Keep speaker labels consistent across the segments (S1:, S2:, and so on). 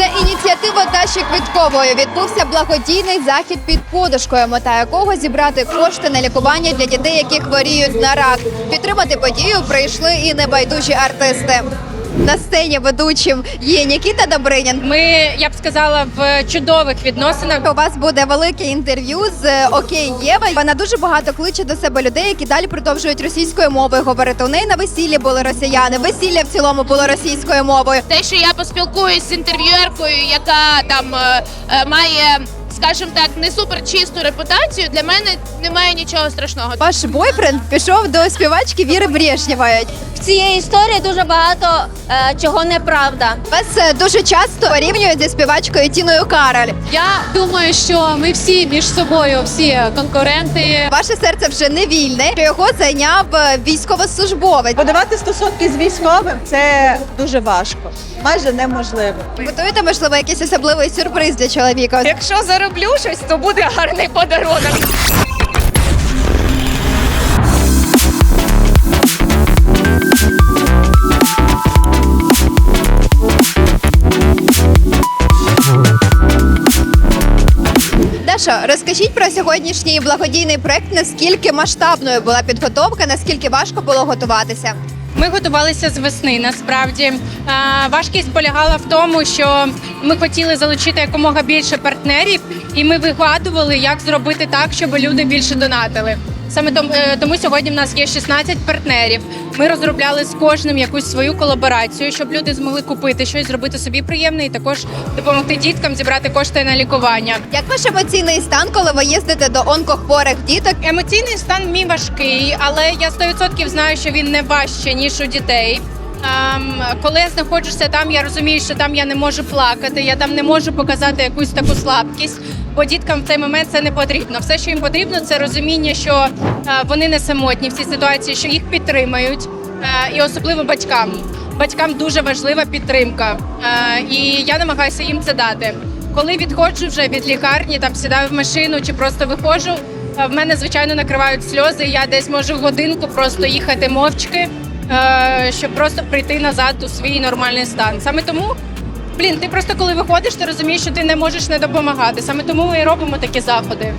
S1: За ініціативою Даші Квіткової відбувся благодійний захід під подушкою, мета якого зібрати кошти на лікування для дітей, які хворіють на рак. Підтримати подію прийшли і небайдужі артисти. На сцені ведучим є Нікіта Добринін.
S2: Ми, я б сказала, в чудових відносинах.
S1: У вас буде велике інтерв'ю з Окей Єва. Вона дуже багато кличе до себе людей, які далі продовжують російською мовою говорити. У неї на весіллі були росіяни. Весілля в цілому було російською мовою.
S3: те, що я поспілкуюсь з інтерв'юеркою, яка там е, е, має, скажімо так, не супер чисту репутацію, для мене немає нічого страшного.
S1: Ваш бойфренд пішов до співачки Віри Брежнєвої.
S4: В цієї історії дуже багато е, чого неправда.
S1: Вас е, дуже часто порівнюють зі співачкою Тіною Кароль.
S5: Я думаю, що ми всі між собою, всі конкуренти.
S1: Ваше серце вже не вільне. що Його зайняв е, військовослужбовець.
S6: Подавати стосунки з військовим це дуже важко, майже неможливо.
S1: Готуєте, можливо, якийсь особливий сюрприз для чоловіка.
S2: Якщо зароблю щось, то буде гарний подарунок.
S1: Даша, розкажіть про сьогоднішній благодійний проект. Наскільки масштабною була підготовка, наскільки важко було готуватися?
S2: Ми готувалися з весни. Насправді важкість полягала в тому, що ми хотіли залучити якомога більше партнерів, і ми вигадували, як зробити так, щоб люди більше донатили. Саме тому, е, тому сьогодні в нас є 16 партнерів. Ми розробляли з кожним якусь свою колаборацію, щоб люди змогли купити щось, зробити собі приємне, і також допомогти діткам зібрати кошти на лікування.
S1: Як ваш емоційний стан, коли ви їздите до онкохворих діток?
S2: Емоційний стан мій важкий, але я 100% знаю, що він не важче ніж у дітей. Ем, коли я знаходжуся там, я розумію, що там я не можу плакати, я там не можу показати якусь таку слабкість, бо діткам в цей момент це не потрібно. Все, що їм потрібно, це розуміння, що е, вони не самотні в цій ситуації, що їх підтримають, е, і особливо батькам. Батькам дуже важлива підтримка, е, і я намагаюся їм це дати. Коли відходжу вже від лікарні, там сідаю в машину чи просто виходжу. В мене звичайно накривають сльози. Я десь можу годинку просто їхати мовчки, щоб просто прийти назад у свій нормальний стан. Саме тому, блін, ти просто коли виходиш, ти розумієш, що ти не можеш не допомагати. Саме тому ми і робимо такі заходи.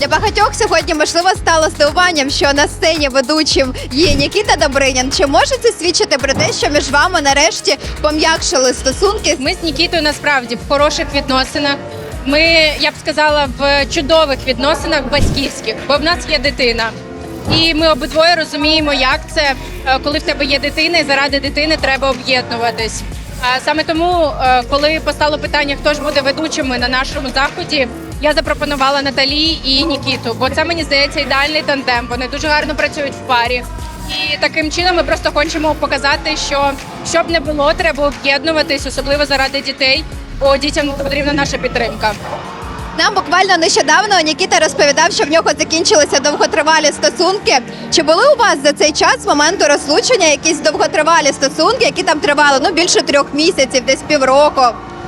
S1: Для багатьох сьогодні можливо стало здивуванням, що на сцені ведучим є Нікіта Добринін. Чи може це свідчити про те, що між вами нарешті пом'якшили стосунки?
S2: Ми з Нікітою насправді в хороших відносинах. Ми, я б сказала, в чудових відносинах батьківських, бо в нас є дитина. І ми обидвоє розуміємо, як це, е, коли в тебе є дитина, і заради дитини треба об'єднуватись. Саме тому, е, коли постало питання, хто ж буде ведучими на нашому заході, я запропонувала Наталі і Нікіту, бо це мені здається ідеальний тандем. Вони дуже гарно працюють в парі. І таким чином ми просто хочемо показати, що щоб не було, треба об'єднуватись, особливо заради дітей, бо дітям потрібна наша підтримка.
S1: Нам буквально нещодавно Нікіта розповідав, що в нього закінчилися довготривалі стосунки. Чи були у вас за цей час з моменту розлучення якісь довготривалі стосунки, які там тривали ну більше трьох місяців, десь півроку?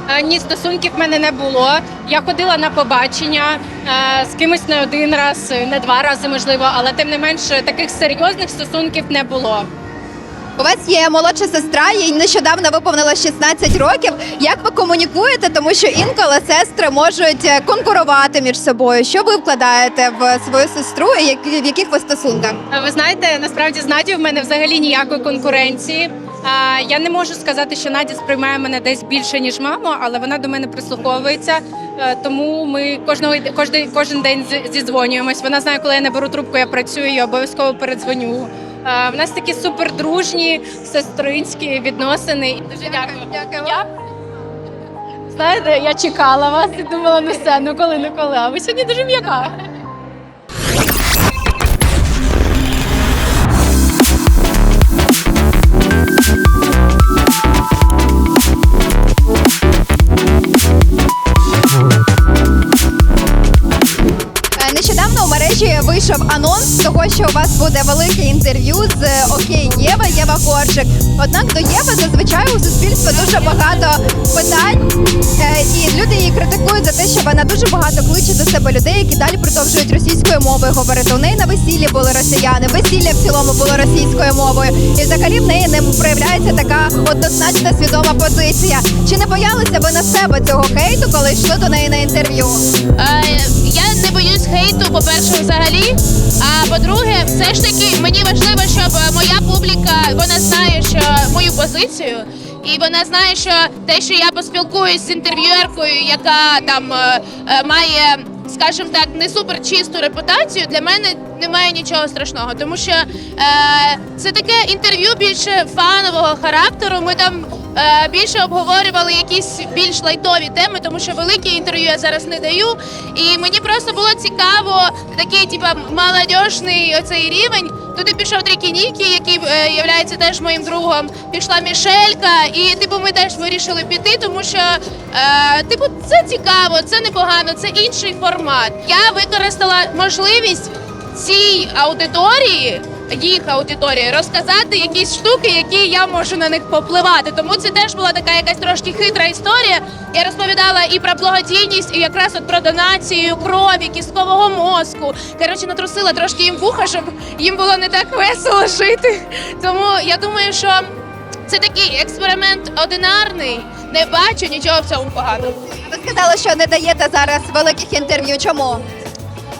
S2: Е, Ні, стосунків в мене не було. Я ходила на побачення е, з кимось не один раз, не два рази, можливо, але тим не менш таких серйозних стосунків не було.
S1: У вас є молодша сестра, їй нещодавно виповнилось 16 років. Як ви комунікуєте? Тому що інколи сестри можуть е, конкурувати між собою. Що ви вкладаєте в свою сестру і в яких ви стосунках?
S2: Е, Ви знаєте, насправді з Надією в мене взагалі ніякої конкуренції. Я не можу сказати, що Надя сприймає мене десь більше ніж маму, але вона до мене прислуховується. Е, Тому ми кожного кожен, кожен день з- зідзвонюємось. Вона знає, коли я не беру трубку, я працюю, я обов'язково передзвоню. Е, В нас такі супердружні, сестринські відносини. Дуже дякую.
S1: Дякую.
S2: Я знаєте, я чекала вас і думала, ну все, ну коли, ну коли. А ви сьогодні дуже м'яка.
S1: Вийшов анонс того, що у вас буде велике інтерв'ю з е, Окей Єва Єва Коржик. Однак до Єви зазвичай у суспільства дуже багато питань, е, і люди її критикують за те, що вона дуже багато кличе до себе людей, які далі продовжують російською мовою говорити. У неї на весіллі були росіяни, весілля в цілому було російською мовою. І взагалі в неї не проявляється така однозначна свідома позиція. Чи не боялися ви на себе цього хейту, коли йшли до неї на інтерв'ю?
S3: Е, я боюсь хейту, по-перше, взагалі. А по-друге, все ж таки мені важливо, щоб е, моя публіка вона знає, що мою позицію. І вона знає, що те, що я поспілкуюсь з інтерв'юеркою, яка там е, е, має, скажімо так, не супер чисту репутацію, для мене немає нічого страшного, тому що е, це таке інтерв'ю більше фанового характеру. Ми там більше обговорювали якісь більш лайтові теми, тому що великі інтерв'ю я зараз не даю. І мені просто було цікаво такий, типа, молодіжний оцей рівень. Туди пішов Трікі Нікі, який е, являється теж моїм другом. Пішла Мішелька, і типу ми теж вирішили піти, тому що е, типу це цікаво, це непогано, це інший формат. Я використала можливість цій аудиторії. Їх аудиторії розказати якісь штуки, які я можу на них попливати. Тому це теж була така якась трошки хитра історія. Я розповідала і про благодійність, і якраз от про донацію крові, кісткового мозку. Коротше, натрусила трошки їм вуха, щоб їм було не так весело жити. Тому я думаю, що це такий експеримент одинарний. Не бачу нічого в цьому поганого.
S1: Ви сказали, що не даєте зараз великих інтерв'ю. Чому?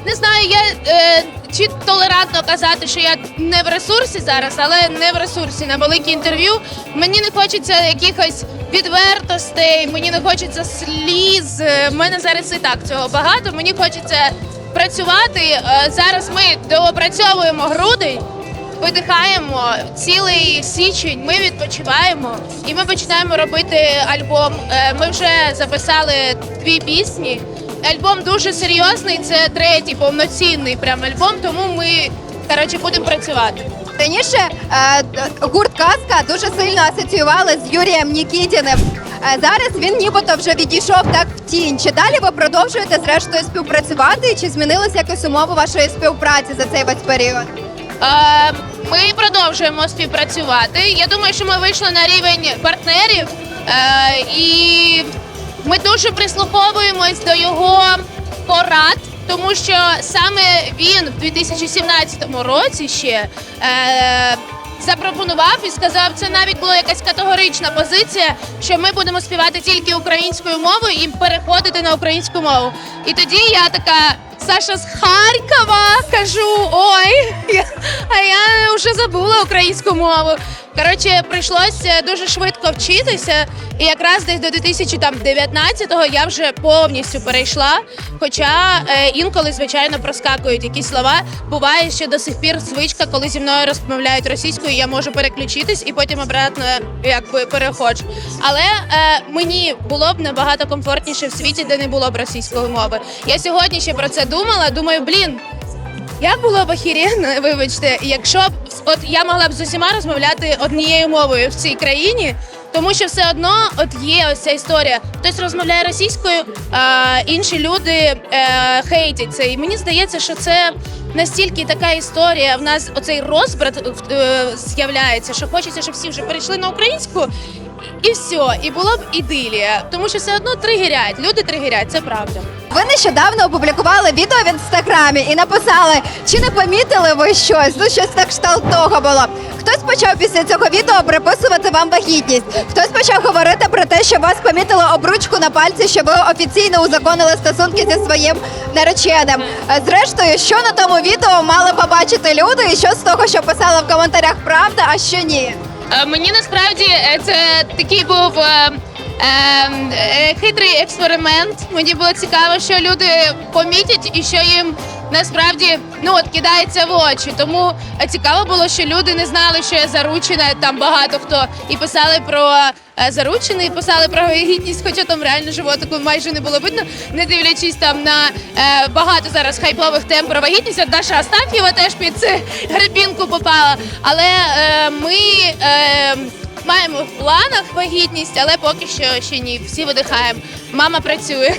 S3: Не знаю, я е, чи толерантно казати, що я не в ресурсі зараз, але не в ресурсі на великі інтерв'ю. Мені не хочеться якихось відвертостей, мені не хочеться сліз. Е, В мене зараз і так цього багато. Мені хочеться працювати. Е, зараз ми доопрацьовуємо грудень. Видихаємо цілий січень. Ми відпочиваємо і ми починаємо робити альбом. Е, Ми вже записали дві пісні. Альбом дуже серйозний. Це третій повноцінний прям альбом. Тому ми коротше будемо працювати.
S1: Раніше е, гурт Казка дуже сильно асоціювали з Юрієм Нікітіним. Е, зараз він нібито вже відійшов так в тінь. Чи далі ви продовжуєте зрештою співпрацювати? Чи змінилася якось умова вашої співпраці за цей весь період?
S3: Е, Ми продовжуємо співпрацювати. Я думаю, що ми вийшли на рівень партнерів, Е, і ми дуже прислуховуємось до його порад, тому що саме він в 2017 році ще. Е, Запропонував і сказав, це навіть була якась категорична позиція, що ми будемо співати тільки українською мовою і переходити на українську мову. І тоді я така Саша з Харкова кажу: ой, я- а я вже забула українську мову. Коротше, прийшлося дуже швидко вчитися, і якраз десь до 2019-го я вже повністю перейшла. Хоча е, інколи, звичайно, проскакують якісь слова. Буває, що до сих пір звичка, коли зі мною розмовляють російською, я можу переключитись і потім обратно якби переходжу. Але е, мені було б набагато комфортніше в світі, де не було б російської мови. Я сьогодні ще про це думала. Думаю, блін. Як було б охеренно, вибачте, якщо б от я могла б з усіма розмовляти однією мовою в цій країні, тому що все одно от є ось ця історія. Хтось розмовляє російською, а інші люди е, хейтять це. І мені здається, що це настільки така історія. В нас оцей розбрат е, з'являється, що хочеться, щоб всі вже перейшли на українську. І все, і було б ідилія, тому що все одно тригерять. Люди тригерять, це правда.
S1: Ви нещодавно опублікували відео в інстаграмі і написали, чи не помітили ви щось? Ну щось так кшталт того було. Хтось почав після цього відео приписувати вам вагітність. Хтось почав говорити про те, що вас помітили обручку на пальці, що ви офіційно узаконили стосунки зі своїм нареченим. Зрештою, що на тому відео мали побачити люди, і що з того, що писали в коментарях, правда, а що ні?
S3: Е, Мені насправді е, це такий був е, хитрий експеримент. Мені було цікаво, що люди помітять і що їм насправді ну от кидається в очі. Тому е, цікаво було, що люди не знали, що я заручена. Там багато хто і писали про е, заручений, писали про вагітність, хоча там реально животику майже не було видно, не дивлячись там на е, багато зараз хайпових тем про вагітність. От Даша Астаф'єва теж під гребінку попала. Але е, ми. Е, Маємо в планах вагітність, але поки що ще ні. Всі видихаємо. Мама працює.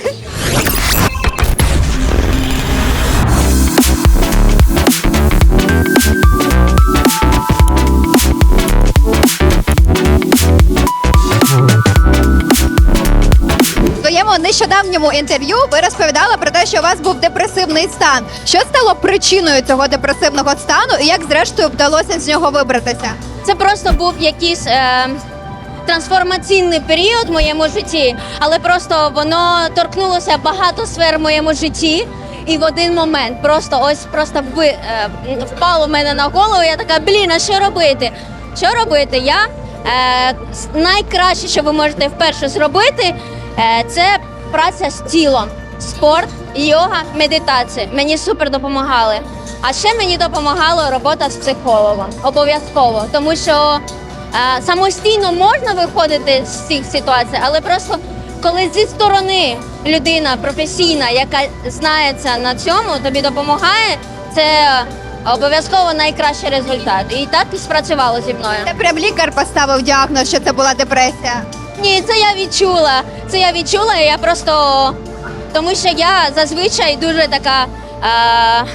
S1: Своєму нещодавньому інтерв'ю ви розповідали про те, що у вас був депресивний стан. Що стало причиною цього депресивного стану, і як зрештою вдалося з нього вибратися?
S4: Це просто був якийсь е, трансформаційний період в моєму житті, але просто воно торкнулося багато сфер в моєму житті. І в один момент просто ось просто ви, е, впало в мене на голову. Я така, блін, а що робити? Що робити? Я е, найкраще, що ви можете вперше зробити, е, це праця з тілом, спорт, йога, медитація. Мені супер допомагали. А ще мені допомагала робота з психологом. Обов'язково, тому що е, самостійно можна виходити з цих ситуацій, але просто коли зі сторони людина професійна, яка знається на цьому, тобі допомагає, це обов'язково найкращий результат. І так і спрацювало зі мною.
S1: Це прям лікар поставив діагноз, що це була депресія.
S4: Ні, це я відчула. Це я відчула, і я просто тому що я зазвичай дуже така. Е-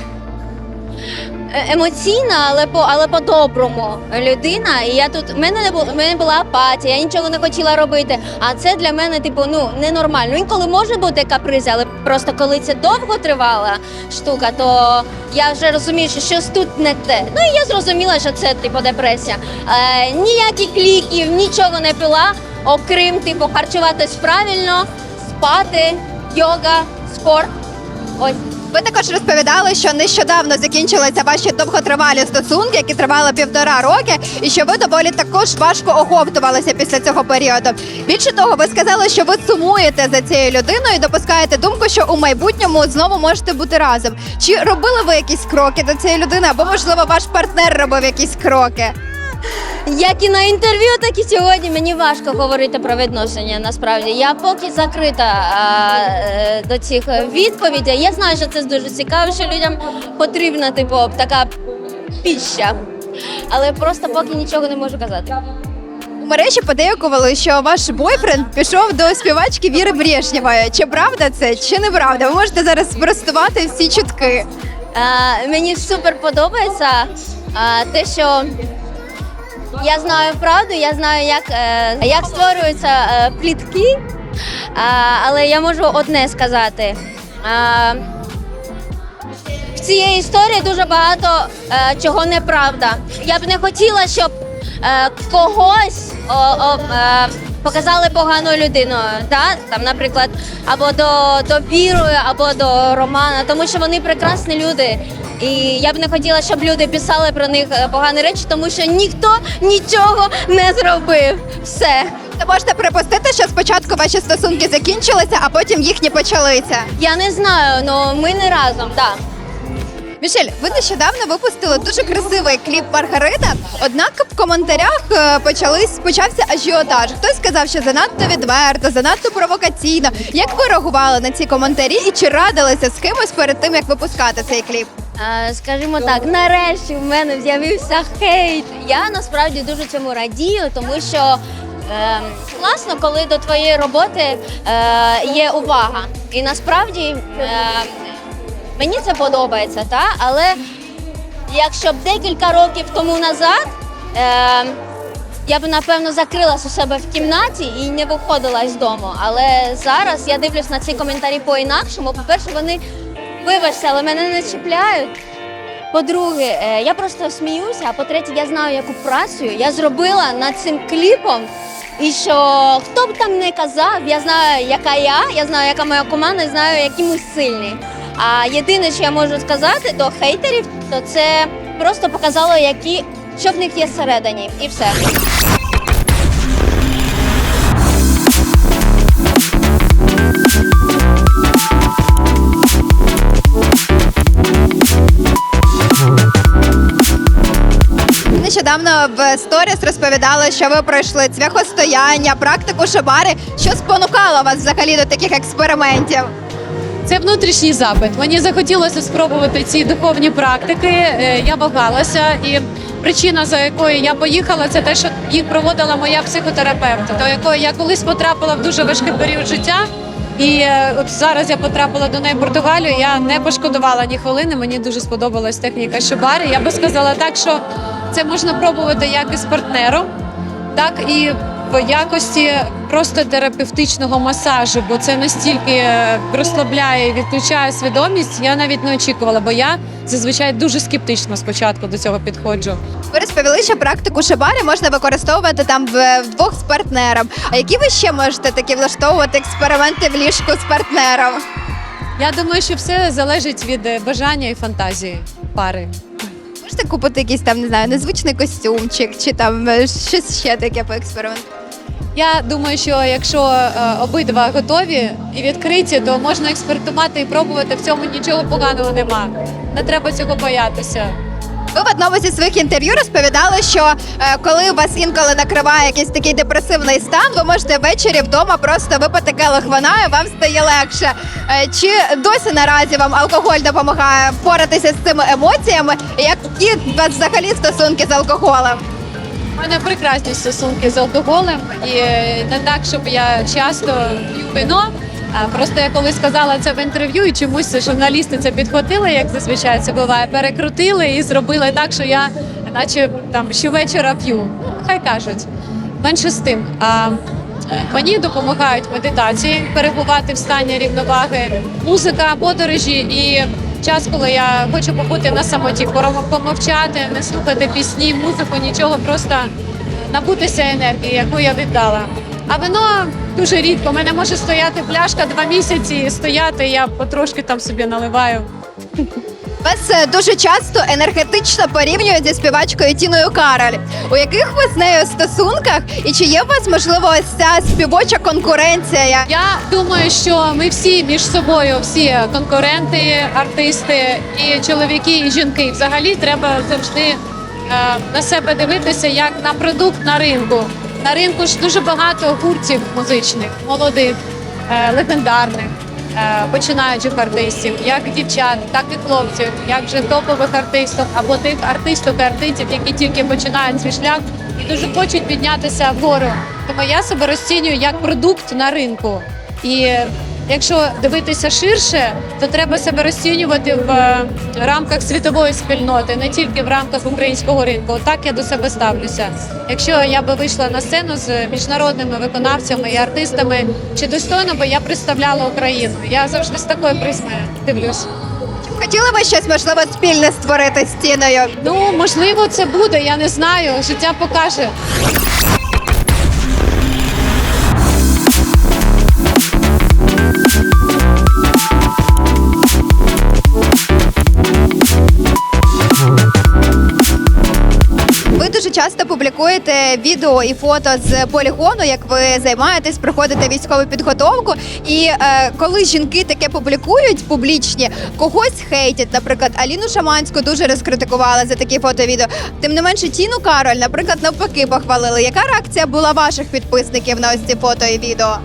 S4: Емоційна, але по але по-доброму людина. І я тут в мене не було в мене була апатія, я нічого не хотіла робити. А це для мене, типу, ну ненормально. Інколи може бути капризи, але просто коли це довго тривала штука, то я вже розумію, що щось тут не те. Ну і я зрозуміла, що це типу депресія. Е, ніяких ліків, нічого не пила, окрім типу харчуватись правильно, спати, йога, спорт. Ось.
S1: Ви також розповідали, що нещодавно закінчилися ваші довготривалі стосунки, які тривали півтора роки, і що ви доволі також важко оговтувалися після цього періоду. Більше того, ви сказали, що ви сумуєте за цією людиною і допускаєте думку, що у майбутньому знову можете бути разом. Чи робили ви якісь кроки до цієї людини, або можливо ваш партнер робив якісь кроки?
S4: Як і на інтерв'ю, так і сьогодні мені важко говорити про відношення. Насправді я поки закрита а, е, до цих відповідей. Я знаю, що це дуже цікаво, що людям потрібна типу така піща. Але просто поки нічого не можу казати.
S1: У мережі подейкували, що ваш бойфренд пішов до співачки Віри Брежнєвої. Чи правда це, чи неправда? Ви можете зараз спростувати всі чутки.
S4: Е, мені супер подобається е, те, що я знаю правду, я знаю, як, е, як створюються е, плітки, але я можу одне сказати. В цієї історії дуже багато е, чого неправда. Я б не хотіла, щоб когось показали поганою людиною. Да? Там, наприклад, або до, до Віри, або до Романа, тому що вони прекрасні люди. І я б не хотіла, щоб люди писали про них е, погані речі, тому що ніхто нічого не зробив. Все.
S1: Ви можете припустити, що спочатку ваші стосунки закінчилися, а потім їхні почалися.
S4: Я не знаю, але ми не разом, так.
S1: Мішель, ви нещодавно випустили дуже красивий кліп Маргарита. Однак в коментарях е, почались почався ажіотаж. Хтось сказав, що занадто відверто, занадто провокаційно. Як ви реагували на ці коментарі і чи радилися з кимось перед тим, як випускати цей кліп?
S4: Скажімо так, нарешті в мене з'явився хейт. Я насправді дуже цьому радію, тому що е, класно, коли до твоєї роботи е, є увага. І насправді е, мені це подобається, та? але якщо б декілька років тому назад. Е, я б напевно закрилась у себе в кімнаті і не виходила з дому. Але зараз я дивлюсь на ці коментарі по-інакшому. По-перше, вони вибачте, але мене не чіпляють. По-друге, е, я просто сміюся, а по-третє, я знаю, яку працю я зробила над цим кліпом. І що хто б там не казав, я знаю, яка я, я знаю, яка моя команда, і знаю, які ми сильні. А єдине, що я можу сказати до хейтерів, то це просто показало, які що в них є всередині, і все.
S1: Нещодавно в сторіс розповідали, що ви пройшли цвяхостояння, практику шабари. Що спонукало вас взагалі до таких експериментів?
S5: Це внутрішній запит. Мені захотілося спробувати ці духовні практики. Е, Я вагалася, і причина, за якою я поїхала, це те, що їх проводила моя психотерапевт, до якої я колись потрапила в дуже важкий період життя. І е, от зараз я потрапила до неї в Португалію. Я не пошкодувала ні хвилини. Мені дуже сподобалась техніка шибарі. Я би сказала так, що це можна пробувати як і з партнером, так і в якості просто терапевтичного масажу, бо це настільки е, розслабляє і відключає свідомість. Я навіть не очікувала, бо я зазвичай дуже скептично спочатку до цього підходжу.
S1: Ви розповіли, що практику шибарі можна використовувати там в- вдвох з партнером. А які ви ще можете такі влаштовувати експерименти в ліжку з партнером?
S5: Я думаю, що все залежить від е, бажання і фантазії пари.
S1: Можете купити якийсь там, не знаю, незвичний костюмчик чи там е, щось ще таке по експерименту?
S5: Я думаю, що якщо е, обидва готові і відкриті, то можна експериментувати і пробувати. В цьому нічого поганого нема. Не треба цього боятися.
S1: Ви в одному зі своїх інтерв'ю розповідали, що е, коли вас інколи накриває якийсь такий депресивний стан, ви можете ввечері вдома просто випити келих вина і вам стає легше. Е, чи досі наразі вам алкоголь допомагає впоратися з цими емоціями? Які у вас взагалі стосунки з алкоголем?
S5: У мене прекрасні стосунки з алкоголем, і е, не так, щоб я часто п'ю вино. Просто я коли сказала це в інтерв'ю, і чомусь журналісти це підхватили, як зазвичай це буває, перекрутили і зробили так, що я, наче там щовечора п'ю. Ну, хай кажуть. Менше з тим. А е, мені допомагають медитації, перебувати в стані рівноваги, музика, подорожі і час, коли я хочу побути на самоті, помовчати, не слухати пісні, музику, нічого, просто набутися енергії, яку я віддала. А вино дуже рідко. У мене може стояти пляшка два місяці стояти. Я потрошки там собі наливаю.
S1: Вас е, дуже часто енергетично порівнюють зі співачкою Тіною Кароль. У яких ви з нею стосунках? І чи є у вас можливо ось ця співоча конкуренція?
S5: Я думаю, що ми всі між собою, всі конкуренти, артисти, і чоловіки, і жінки. Взагалі треба завжди е, на себе дивитися як на продукт на ринку. На ринку ж дуже багато гуртів музичних, молодих, е, легендарних. Е, Починаючих артистів, як дівчат, так і хлопців, як вже топових артистів або тих артисток і артистів, які тільки починають свій шлях і дуже хочуть піднятися вгору. Тому я себе розцінюю як продукт на ринку. І якщо дивитися ширше, то треба себе розцінювати в е, рамках світової спільноти, не тільки в рамках українського ринку. Так я до себе ставлюся. Якщо я би вийшла на сцену з міжнародними виконавцями і артистами, чи достойно би я представляла Україну? Я завжди з такої призми дивлюсь.
S1: Хотіли ви щось можливо спільне створити з Тіною?
S5: Ну можливо, це буде. Я не знаю. Життя покаже.
S1: Часто публікуєте відео і фото з полігону, як ви займаєтесь, проходите військову підготовку. І е, коли жінки таке публікують публічні, когось хейтять. Наприклад, Аліну Шаманську дуже розкритикували за такі фото відео. Тим не менше, Тіну Кароль, наприклад, навпаки похвалили. Яка реакція була ваших підписників на ось ці фото і відео?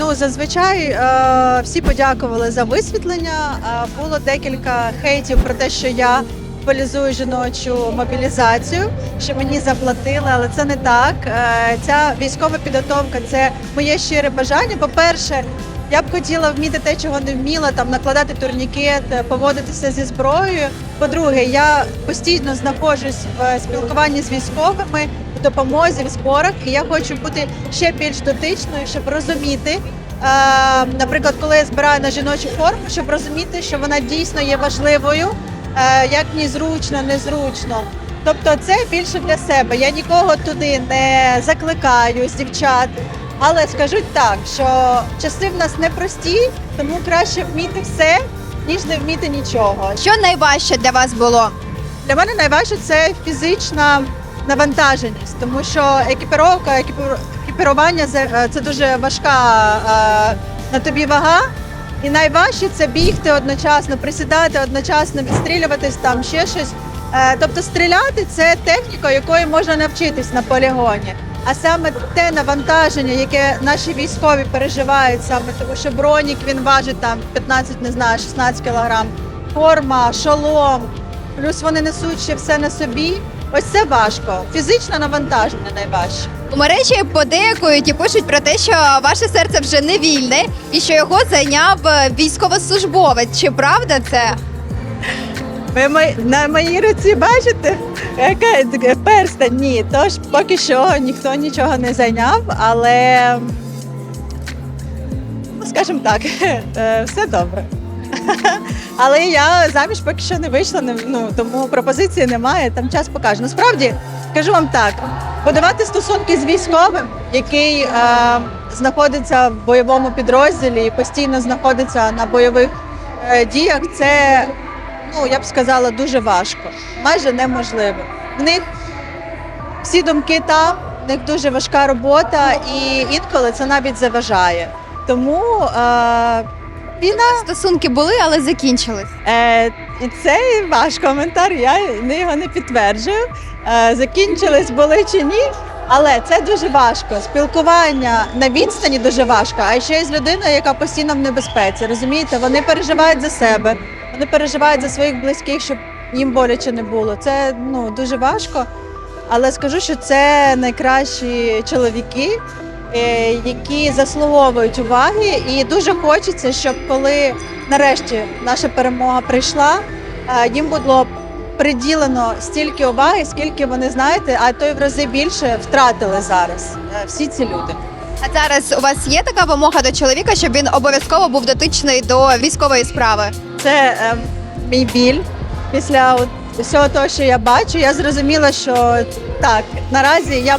S6: Ну зазвичай е, всі подякували за висвітлення. Е, було декілька хейтів про те, що я полізую жіночу мобілізацію, що мені заплатили, але це не так. Е, ця військова підготовка це моє щире бажання. По-перше, я б хотіла вміти те, чого не вміла, там накладати турнікет, е, поводитися зі зброєю. По-друге, я постійно знаходжусь в спілкуванні з військовими, в допомозі, в зборах, і я хочу бути ще більш дотичною, щоб розуміти. е, Наприклад, коли я збираю на жіночу форму, щоб розуміти, що вона дійсно є важливою, як мені зручно, незручно. Тобто, це більше для себе. Я нікого туди не закликаю з дівчат. Але скажу так, що часи в нас непрості, тому краще вміти все, ніж не вміти нічого.
S1: Що найважче для вас було?
S6: Для мене найважче це фізична навантаженість, тому що екіпіровка, екіпір- екіпірування це- е, дуже важка е, на тобі вага. І найважче це бігти одночасно, присідати одночасно, відстрілюватись там ще щось. Е, Тобто стріляти це техніка, якої можна навчитись на полігоні. А саме те навантаження, яке наші військові переживають, саме тому що бронік він важить там 15, не знаю, 16 кілограм, форма, шолом, плюс вони несуть ще все на собі. Ось це важко. Фізичне навантаження найважче.
S1: У мережі подейкують і пишуть про те, що ваше серце вже не вільне і що його зайняв е, військовослужбовець. Чи правда це?
S6: Ви мої- на моїй руці бачите? Яка перстень? Ні, тож поки що ніхто нічого не зайняв, але ну, скажімо так, е, все добре. Але я заміж поки що не вийшла, не- ну, тому пропозиції немає, там час покаже. Насправді, скажу вам так: подавати стосунки з військовим, який е, знаходиться в бойовому підрозділі і постійно знаходиться на бойових е, діях, це, ну, я б сказала, дуже важко, майже неможливо. В них всі думки там, в них дуже важка робота, і інколи це навіть заважає. Тому е, війна
S1: Стосунки були, але закінчились.
S6: Е, і це ваш коментар, я його не підтверджую. Е, закінчились були чи ні, але це дуже важко. Спілкування на відстані дуже важко, а ще й з людиною, яка постійно в небезпеці. Розумієте, вони переживають за себе, вони переживають за своїх близьких, щоб їм боляче не було. Це ну дуже важко. Але скажу, що це найкращі чоловіки, які заслуговують уваги, і дуже хочеться, щоб коли нарешті наша перемога прийшла, е, їм було приділено стільки уваги, скільки вони знаєте, а то й в рази більше втратили зараз е, всі ці люди.
S1: А зараз у вас є така вимога до чоловіка, щоб він обов'язково був дотичний до військової справи?
S6: Це е, мій біль після всього того, що я бачу. Я зрозуміла, що так наразі я.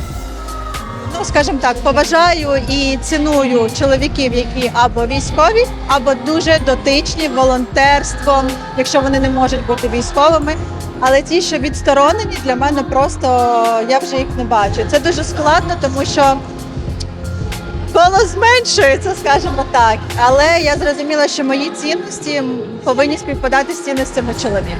S6: Ну, скажімо так, поважаю і ціную чоловіків, які або військові, або дуже дотичні волонтерством, якщо вони не можуть бути військовими. Але ті, що відсторонені, для мене просто я вже їх не бачу. Це дуже складно, тому що коло зменшується, скажімо так. Але я зрозуміла, що мої цінності повинні співпадати з цінностями чоловіка.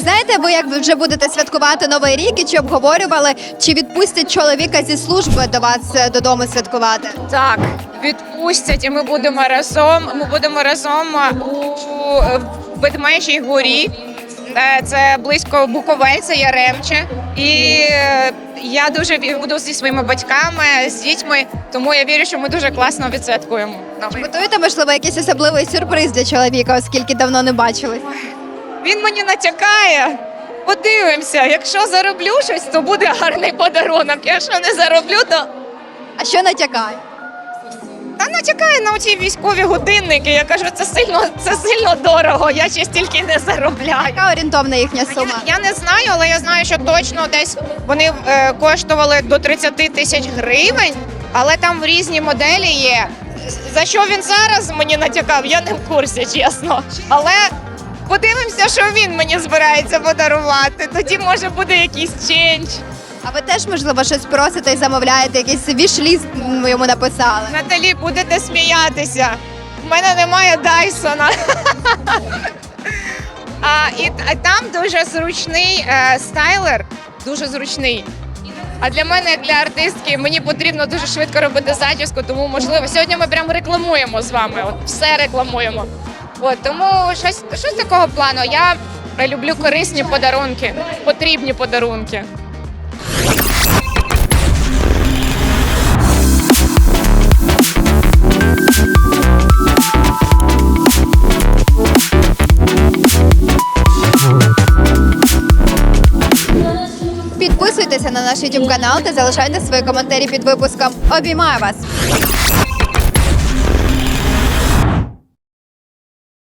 S1: Знаєте ви, як вже будете святкувати новий рік і чи обговорювали, чи відпустять чоловіка зі служби до вас е, додому святкувати?
S7: Так, відпустять, і ми будемо разом. Ми будемо разом у е, Ведмежій горі. Е, Це близько Буковельця, Яремче. І я дуже буду зі своїми батьками, з дітьми, тому я вірю, що ми дуже класно відсвяткуємо.
S1: Готуєте, можливо, якийсь особливий сюрприз для чоловіка, оскільки давно не бачились?
S7: Він мені натякає. Подивимося, якщо зароблю щось, то буде гарний подарунок. Якщо не зароблю, то
S1: А що натякає?
S7: Та натякає на оці військові годинники. Я кажу, це сильно, це сильно дорого. Я ще стільки не заробляю.
S1: Яка орієнтовна їхня сума?
S7: Я, я не знаю, але я знаю, що точно десь вони е, коштували до 30 тисяч гривень, але там різні моделі є. За що він зараз мені натякав, я не в курсі, чесно. Але подивимося, що він мені збирається подарувати. Тоді може буде якийсь ченч.
S1: А ви теж, можливо, щось просите і замовляєте, якийсь вішліст м, йому написали.
S7: Наталі, будете сміятися. У мене немає Дайсона. А, і т- там дуже зручний е, стайлер, дуже зручний. А для мене, як для артистки, мені потрібно дуже швидко робити зачіску, тому можливо. Сьогодні ми прямо рекламуємо з вами. От все рекламуємо. От тому щось, щось такого плану. Я люблю корисні подарунки, потрібні подарунки.
S1: Підписуйтеся на наш YouTube канал та залишайте свої коментарі під випуском. Обіймаю вас!